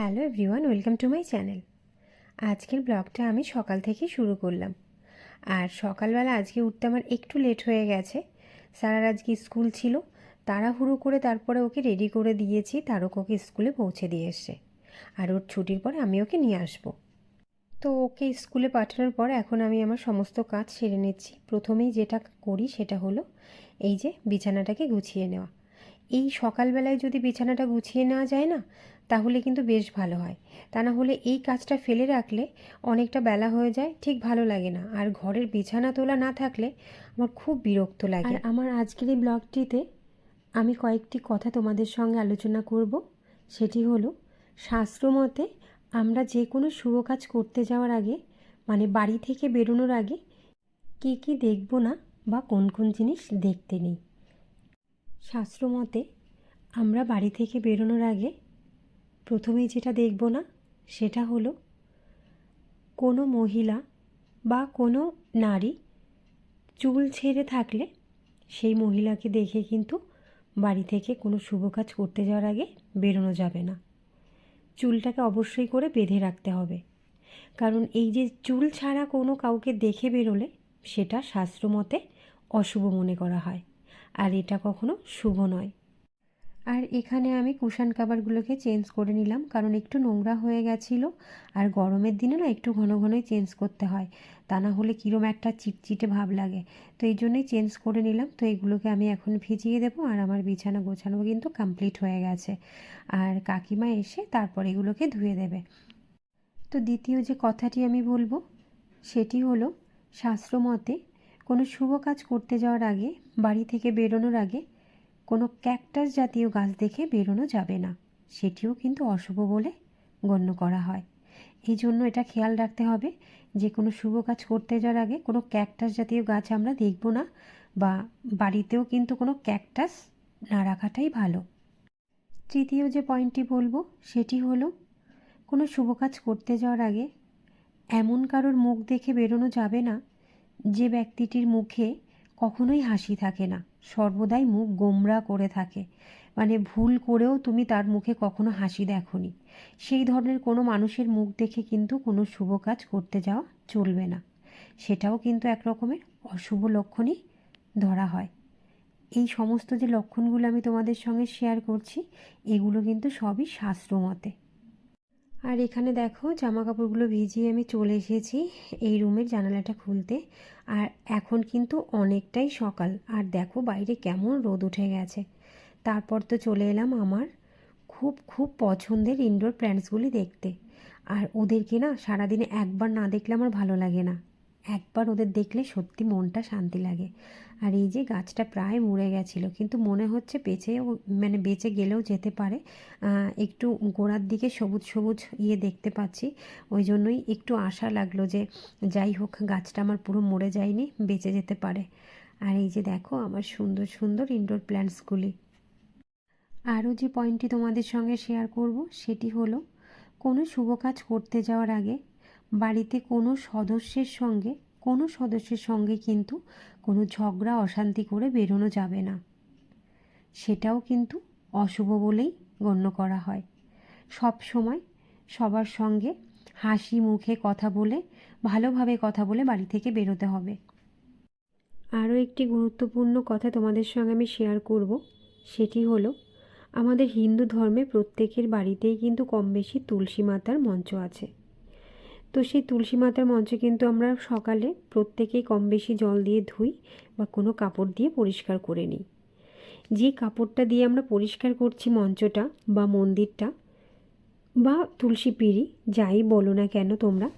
Hello everyone, welcome to my channel. আজকের ব্লগটা আমি সকাল থেকে শুরু করলাম। আর সকালবেলা আজকে উঠতে আমার একটু লেট হয়ে গেছে। স্যার আজকে স্কুল ছিল, তাড়াহুড়ো করে তারপরে ওকে রেডি করে দিয়েছি, তারক ওকে স্কুলে পৌঁছে দিয়ে এসছে। আর ওর ছুটির পরে আমি ওকে নিয়ে আসব। তো ওকে স্কুলে পাঠানোর পর এখন আমি আমার সমস্ত কাজ সেরে নিচ্ছি। প্রথমেই যেটা করি সেটা হলো, এই যে বিছানাটাকে গুছিয়ে নেওয়া। এই সকালবেলায় যদি বিছানাটা গুছিয়ে নেওয়া যায় না তাহলে কিন্তু বেশ ভালো হয়। তা না হলে এই কাজটা ফেলে রাখলে অনেকটা বেলা হয়ে যায়, ঠিক ভালো লাগে না। আর ঘরের বিছানা তোলা না থাকলে আমার খুব বিরক্ত লাগে। আর আমার আজকের এই ব্লগটিতে আমি কয়েকটি কথা তোমাদের সঙ্গে আলোচনা করব। সেটি হলো শাস্ত্রমতে আমরা যে কোনো শুভ কাজ করতে যাওয়ার আগে মানে বাড়ি থেকে বেরোনোর আগে, কী কী দেখব না বা কোন কোন জিনিস দেখতে নেই। শাস্ত্রমতে আমরা বাড়ি থেকে বেরোনোর আগে প্রথমেই যেটা দেখব না, সেটা হলো কোনো মহিলা বা কোনো নারী চুল ছেড়ে থাকলে সেই মহিলাকে দেখে কিন্তু বাড়ি থেকে কোনো শুভ কাজ করতে যাওয়ার আগে বেরোনো যাবে না। চুলটাকে অবশ্যই করে বেঁধে রাখতে হবে। কারণ এই যে চুল ছাড়া কোনো কাউকে দেখে বেরোলে সেটা শাস্ত্রমতে অশুভ মনে করা হয়। আর এটা কখনো শুভ নয়। আর এখানে আমি কুশান কাভারগুলোকে চেঞ্জ করে নিলাম, কারণ একটু নোংরা হয়ে গেছিল আর গরমের দিনে না একটু ঘন ঘনই চেঞ্জ করতে হয়। তা না হলে কীরম একটা চিটচিটে ভাব লাগে। তো এই জন্যই চেঞ্জ করে নিলাম। তো এগুলোকে আমি এখন ভিজিয়ে দেবো আর আমার বিছানা গোছানো কিন্তু কমপ্লিট হয়ে গেছে। আর কাকিমা এসে তারপর এগুলোকে ধুয়ে দেবে। তো দ্বিতীয় যে কথাটি আমি বলব, সেটি হলো শাস্ত্রমতে কোনো শুভ কাজ করতে যাওয়ার আগে, বাড়ি থেকে বেরোনোর আগে কোনো ক্যাকটাস জাতীয় গাছ দেখে বেরোনো যাবে না। সেটিও কিন্তু অশুভ বলে গণ্য করা হয়। এই জন্য এটা খেয়াল রাখতে হবে যে কোনো শুভ কাজ করতে যাওয়ার আগে কোনো ক্যাকটাস জাতীয় গাছ আমরা দেখব না বা বাড়িতেও কিন্তু কোনো ক্যাকটাস না রাখাটাই ভালো। তৃতীয় যে পয়েন্টটি বলব সেটি হলো, কোনো শুভ কাজ করতে যাওয়ার আগে এমন কারোর মুখ দেখে বেরোনো যাবে না যে ব্যক্তিটির মুখে কখনোই হাসি থাকে না। সর্বদাই মুখ গোমরা করে থাকে। মানে ভুল করেও তুমি তার মুখে কখনো হাসি দেখনি। সেই ধরনের কোনো মানুষের মুখ দেখে কিন্তু কোনো শুভ কাজ করতে যাওয়া চলবে না। সেটাও কিন্তু এক রকমের অশুভ লক্ষণই ধরা হয়। এই সমস্ত যে লক্ষণগুলো আমি তোমাদের সঙ্গে শেয়ার করছি, এগুলো কিন্তু সবই শাস্ত্রমতে আর এখানে দেখো জামা কাপড়গুলো ভিজিয়ে আমি চলে এসেছি এই রুমের জানালাটা খুলতে। আর এখন কিন্তু অনেকটাই সকাল। আর দেখো বাইরে কেমন রোদ উঠে গেছে। তারপর তো চলে এলাম আমার খুব খুব পছন্দের ইনডোর প্ল্যান্টসগুলি দেখতে। আর ওদেরকে না সারাদিনে একবার না দেখলে আমার ভালো লাগে না। একবার ওদের দেখলে সত্যি মনটা শান্তি লাগে। আর এই যে গাছটা প্রায় মরে গেছিল, কিন্তু মনে হচ্ছে বেঁচেও মানে বেঁচে গেলেও যেতে পারে। একটু গোড়ার দিকে সবুজ সবুজ ইয়ে দেখতে পাচ্ছি। ওই জন্যই একটু আশা লাগল যে যাই হোক, গাছটা আমার পুরো মরে যায়নি, বেঁচে যেতে পারে। আর এই যে দেখো আমার সুন্দর সুন্দর ইনডোর প্ল্যান্টসগুলি আরও যে পয়েন্টটি তোমাদের সঙ্গে শেয়ার করব, সেটি হলো, কোনো শুভ কাজ করতে যাওয়ার আগে বাড়িতে কোনো সদস্যের সঙ্গে, কোনো সদস্যের সঙ্গে কিন্তু কোনো ঝগড়া, অশান্তি করে বেরোনো যাবে না। সেটাও কিন্তু অশুভ বলেই গণ্য করা হয়। সব সময় সবার সঙ্গে হাসি মুখে কথা বলে, ভালোভাবে কথা বলে বাড়ি থেকে বেরোতে হবে। আরও একটি গুরুত্বপূর্ণ কথা তোমাদের সঙ্গে আমি শেয়ার করব, সেটি হলো, আমাদের হিন্দু ধর্মে প্রত্যেকের বাড়িতেই কিন্তু কম বেশি তুলসী মাতার মঞ্চ আছে। তো সেই তুলসী মাতার মঞ্চে কিন্তু আমরা সকালে প্রত্যেকেই কম বেশি জল দিয়ে ধুই বা কোনো কাপড় দিয়ে পরিষ্কার করে নিই। যে কাপড়টা দিয়ে আমরা পরিষ্কার করছি মঞ্চটা বা মন্দিরটা বা তুলসী পিড়ি, যাই বলো না কেন তোমরা,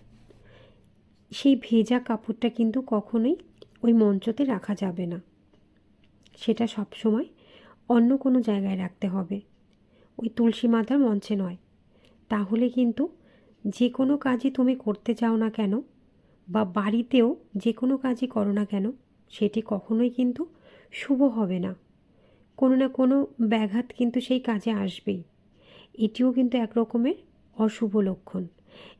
সেই ভেজা কাপড়টা কিন্তু কখনোই ওই মঞ্চতে রাখা যাবে না। সেটা সব সময় অন্য কোনো জায়গায় রাখতে হবে। ওই তুলসী মাতার মঞ্চে নয়। তাহলে কিন্তু যে কোনো কাজই তুমি করতে চাও না কেন বা বাড়িতেও যে কোনো কাজই করো না কেন, সেটি কখনোই কিন্তু শুভ হবে না। কোনো না কোনো ব্যাঘাত কিন্তু সেই কাজে আসবেই। এটিও কিন্তু এক রকমের অশুভ লক্ষণ।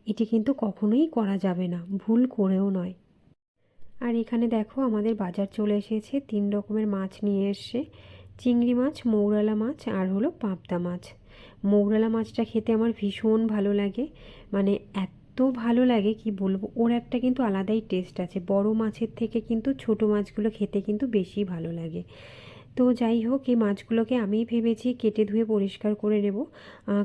এটি কিন্তু কখনোই করা যাবে না, ভুল করেও নয়। আর এখানে দেখো আমাদের বাজার চলে এসেছে, তিন রকমের মাছ নিয়ে এসছে। চিংড়ি মাছ, মৌরালা মাছ আর হলো পাবদা মাছ। মৌরলা মাছটা খেতে আমার ভীষণ ভালো লাগে। মানে এত ভালো লাগে কি বলব, ওর একটা কিন্তু আলাদাই টেস্ট আছে। বড় মাছের থেকে কিন্তু ছোট মাছগুলো খেতে কিন্তু বেশি ভালো লাগে। তো যাই হোক, এই মাছগুলোকে আমি ভেবেছি কেটে ধুয়ে পরিষ্কার করে নেব।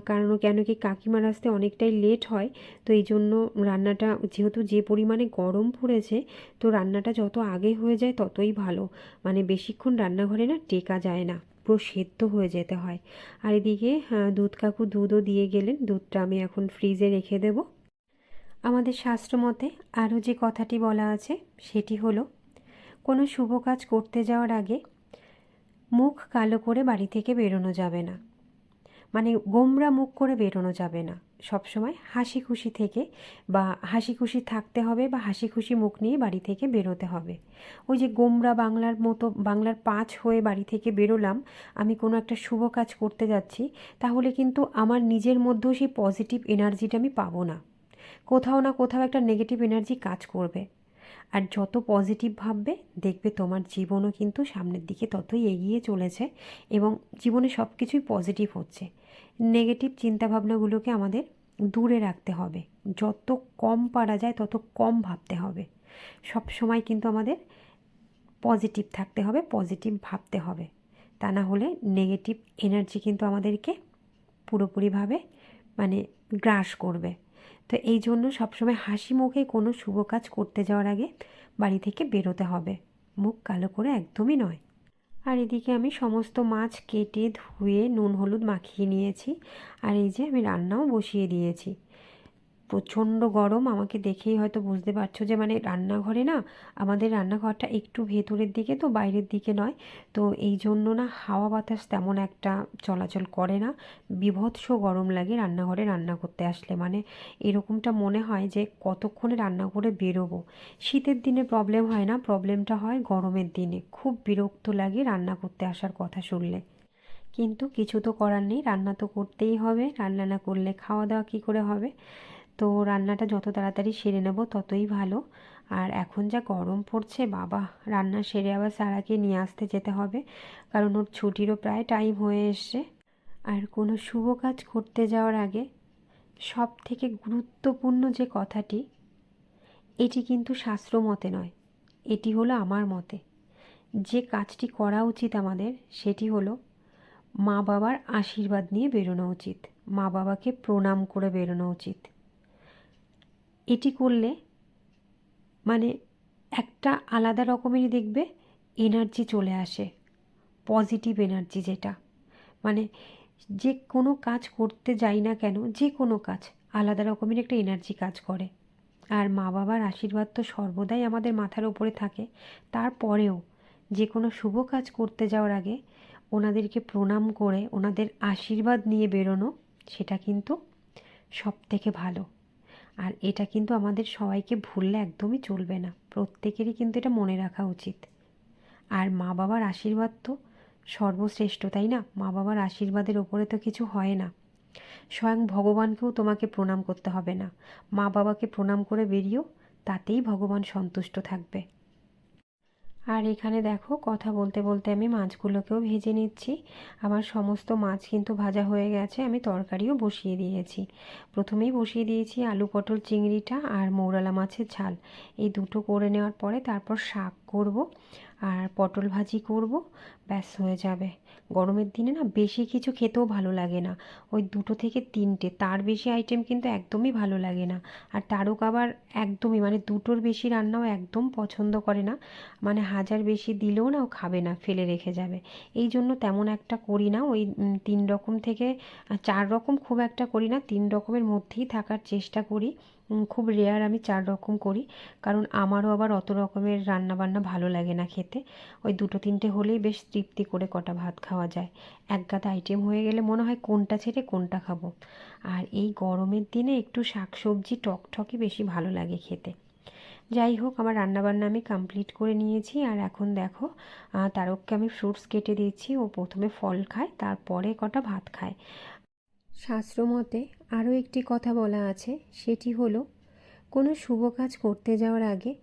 কারণ কেন কি কাকিমার আসতে অনেকটাই লেট হয়। তো এই জন্য রান্নাটা যেহেতু যে পরিমাণে গরম পড়েছে, তো রান্নাটা যত আগে হয়ে যায় ততই ভালো। মানে বেশিক্ষণ রান্নাঘরে না টেকা যায় না। পুরো সেদ্ধ হয়ে যেতে হয়। আর এদিকে দুধ কাকু দুধও দিয়ে গেলেন। দুধটা আমি এখন ফ্রিজে রেখে দেব। আমাদের শাস্ত্র মতে আরও যে কথাটি বলা আছে, সেটি হলো, কোনো শুভ কাজ করতে যাওয়ার আগে মুখ কালো করে বাড়ি থেকে বেরোনো যাবে না। মানে গোমরা মুখ করে বেরোনো যাবে না। সবসময় হাসি খুশি থেকে বা হাসি খুশি থাকতে হবে বা হাসি খুশি মুখ নিয়ে বাড়ি থেকে বেরোতে হবে। ওই যে গোমরা বাংলার মতো, বাংলার পাঁচ হয়ে বাড়ি থেকে বেরোলাম, আমি কোনো একটা শুভ কাজ করতে যাচ্ছি, তাহলে কিন্তু আমার নিজের মধ্যেও সেই পজিটিভ এনার্জিটা আমি পাবো না। কোথাও না কোথাও একটা নেগেটিভ এনার্জি কাজ করবে। আর যত পজিটিভ ভাববে, দেখবে তোমার জীবনও কিন্তু সামনের দিকে ততই এগিয়ে চলেছে এবং জীবনে সব কিছুই পজিটিভ হচ্ছে। নেগেটিভ চিন্তাভাবনাগুলোকে আমাদের দূরে রাখতে হবে। যত কম পারা যায়, তত কম ভাবতে হবে। সব সময় কিন্তু আমাদের পজিটিভ থাকতে হবে পজিটিভ ভাবতে হবে। তা না হলে নেগেটিভ এনার্জি কিন্তু আমাদেরকে পুরোপুরিভাবে মানে গ্রাস করবে। তো এই জন্য সবসময় হাসি মুখে কোনো শুভ কাজ করতে যাওয়ার আগে বাড়ি থেকে বেরোতে হবে। মুখ কালো করে একদমই নয়। আর এদিকে আমি সমস্ত মাছ কেটে ধুয়ে নুন হলুদ মাখিয়ে নিয়েছি। আর এই যে আমি রান্নাও বসিয়ে দিয়েছি। প্রচণ্ড গরম, আমাকে দেখেই হয়তো বুঝতে পারছ যে মানে রান্নাঘরে না আমাদের রান্নাঘরটা একটু ভেতরের দিকে তো বাইরের দিকে নয়। তো এই জন্য না হাওয়া বাতাস তেমন একটা চলাচল করে না। বিভৎস গরম লাগে রান্নাঘরে রান্না করতে আসলে। মানে এরকমটা মনে হয় যে কতক্ষণে রান্না করে বেরোবো। শীতের দিনে প্রবলেম হয় না প্রবলেমটা হয় গরমের দিনে। খুব বিরক্ত লাগে রান্না করতে আসার কথা শুনলে। কিন্তু কিছু তো করার নেই, রান্না তো করতেই হবে। রান্না না করলে খাওয়া দাওয়া কী করে হবে? তো রান্নাটা যত তাড়াতাড়ি সেরে নেব ততই ভালো। আর এখন যা গরম পড়ছে, বাবা, রান্না সেরে আবার সারাকে নিয়ে আসতে যেতে হবে, কারণ ওর ছুটিরও প্রায় টাইম হয়ে এসছে। আর কোনো শুভ কাজ করতে যাওয়ার আগে সব থেকে গুরুত্বপূর্ণ যে কথাটি, এটি কিন্তু শাস্ত্র মতে নয়, এটি হলো আমার মতে। যে কাজটি করা উচিত আমাদের, সেটি হলো মা বাবার আশীর্বাদ নিয়ে বেরোনো উচিত মা বাবাকে প্রণাম করে বেরোনো উচিত। এটি করলে মানে একটা আলাদা রকমেরই দেখবে এনার্জি চলে আসে পজিটিভ এনার্জি যেটা। মানে যে কোনো কাজ করতে যাই না কেন, যে কোনো কাজ, আলাদা রকমের একটা এনার্জি কাজ করে। আর মা বাবার আশীর্বাদ তো সর্বদাই আমাদের মাথার ওপরে থাকে। তারপরেও যে কোনো শুভ কাজ করতে যাওয়ার আগে ওনাদেরকে প্রণাম করে, ওনাদের আশীর্বাদ নিয়ে বেরোনো, সেটা কিন্তু সব থেকে ভালো। আর এটা কিন্তু আমাদের সবাইকে ভুললে একদমই চলবে না। প্রত্যেকেরই কিন্তু এটা মনে রাখা উচিত। আর মা বাবার আশীর্বাদ তো সর্বশ্রেষ্ঠ, তাই না? মা বাবার আশীর্বাদের ওপরে তো কিছু হয় না। স্বয়ং ভগবানকেও তোমাকে প্রণাম করতে হবে না। মা বাবাকে প্রণাম করে বেরিয়েও তাতেই ভগবান সন্তুষ্ট থাকবে। আর এখানে দেখো, কথা বলতে বলতে আমি মাছগুলোকেও ভেজে নিচ্ছি। আমার সমস্ত মাছ কিন্তু ভাজা হয়ে গেছে, আমি তরকারিও বসিয়ে দিয়েছি। প্রথমেই বসিয়ে দিয়েছি আলু পটল চিংড়িটা আর মৌরালা মাছের ঝাল। এই দুটো করে নেওয়ার পরে তারপর শাক করব। আর পটল ভাজি করব, ব্যাস হয়ে যাবে। গরমের দিনে না বেশি কিছু খেতেও ভালো লাগে না। ওই দুটো থেকে তিনটে, তার বেশি আইটেম কিন্তু একদমই ভালো লাগে না। আর তারক আবার একদমই মানে দুটোর বেশি রান্নাও একদম পছন্দ করে না। মানে হাজার বেশি দিলেও না ও খাবে না, ফেলে রেখে যাবে। এই জন্য তেমন একটা করি না। ওই তিন রকম থেকে, চার রকম খুব একটা করি না, তিন রকমের মধ্যেই থাকার চেষ্টা করি। খুব রেয়ার আমি চার রকম করি। কারণ আমারও আবার অত রকমের রান্না বান্না ভালো লাগে না খেতে। ওই দুটো তিনটে হলেই বেশ তৃপ্তি করে কটা ভাত খাওয়া যায়। এক গাদা আইটেম হয়ে গেলে মনে হয় কোনটা ছেড়ে কোনটা খাব। আর এই গরমের দিনে একটু শাক সবজি টকটকই বেশি ভালো লাগে খেতে। যাই হোক, আমার রান্নাবান্না আমি কমপ্লিট করে নিয়েছি। আর এখন দেখো তারককে আমি ফ্রুটস কেটে দিচ্ছি ও প্রথমে ফল খায়, তারপরে কটা ভাত খায়। শাস্ত্রমতে আরও একটি কথা বলা আছে, সেটি হলো, কোনো শুভ কাজ করতে যাওয়ার আগে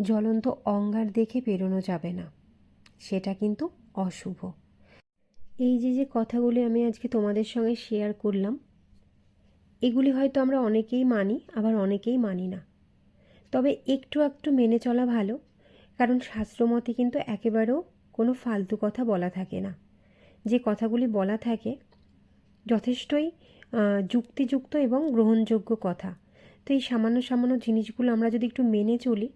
জ্বলন্ত অঙ্গার দেখে বেরোনো যাবে না। সেটা কিন্তু অশুভ। এই যে যে কথাগুলি আমি আজকে তোমাদের সঙ্গে শেয়ার করলাম, এগুলি হয়তো আমরা অনেকেই মানি, আবার অনেকেই মানি না। তবে একটু একটু মেনে চলা ভালো, কারণ শাস্ত্রমতে কিন্তু একেবারেও কোনো ফালতু কথা বলা থাকে না। যে কথাগুলি বলা থাকে যথেষ্টই যুক্তিযুক্ত এবং গ্রহণযোগ্য কথা। তো এই সামান্য সামান্য জিনিসগুলো আমরা যদি একটু মেনে চলি,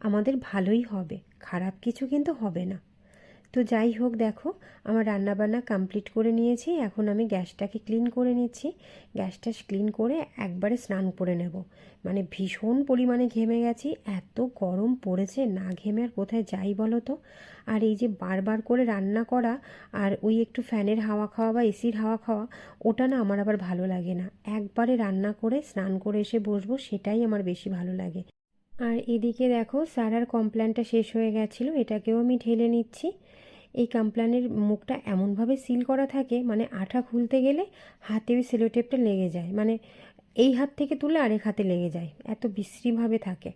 আমাদের ভালোই হবে। খারাপ কিছু কিন্তু হবে না। তো যাই হোক, দেখো, আমার রান্নাবান্না কমপ্লিট করে নিয়েছি। এখন আমি গ্যাসটাকে ক্লিন করে নিচ্ছি। গ্যাসটা ক্লিন করে একবারে স্নান করে নেব। মানে ভীষণ পরিমাণে ঘেমে গেছি। এত গরম পড়েছে, না ঘেমে আর কোথায় যাই বলো তো? আর এই যে বারবার করে রান্না করা আর ওই একটু ফ্যানের হাওয়া খাওয়া বা এসির হাওয়া খাওয়া, ওটা না আমার আবার ভালো লাগে না। একবারে রান্না করে, স্নান করে এসে বসবো, সেটাই আমার বেশি ভালো লাগে। আর এদিকে দেখো সারার কমপ্ল্যানটা শেষ হয়ে গেছিল, এটাকেও আমি ঢেলে নিচ্ছি। এই কমপ্ল্যানের মুখটা এমনভাবে সিল করা থাকে মানে আঠা খুলতে গেলে হাতে ওই সেলোটেপটা লেগে যায় মানে এই হাত থেকে তুলে আরেক হাতে লেগে যায়, এত বিশ্রীভাবে থাকে।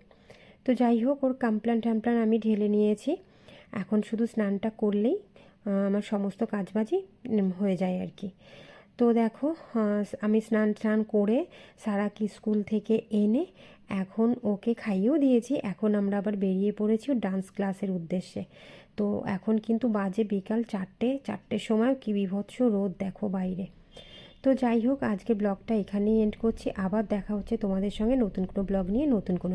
তো যাই হোক, ওর কমপ্ল্যান ট্যাম্পলান আমি ঢেলে নিয়েছি। এখন শুধু স্নানটা করলেই আমার সমস্ত কাজবাজি হয়ে যায় আর কি। তো দেখো আমি স্নান স্নান করে সারাকে স্কুল থেকে এনে এখন ওকে খাইয়েও দিয়েছি। এখন আমরা আবার বেরিয়ে পড়েছি ডান্স ক্লাসের উদ্দেশ্যে। তো এখন কিন্তু বাজে বিকাল চারটে, চারটের সময় কি বিভৎস রোদ দেখো বাইরে। তো যাই হোক আজকে ব্লগটা এখানেই এন্ড করছি। আবার দেখা হচ্ছে তোমাদের সঙ্গে নতুন কোনো ব্লগ নিয়ে, নতুন কোনো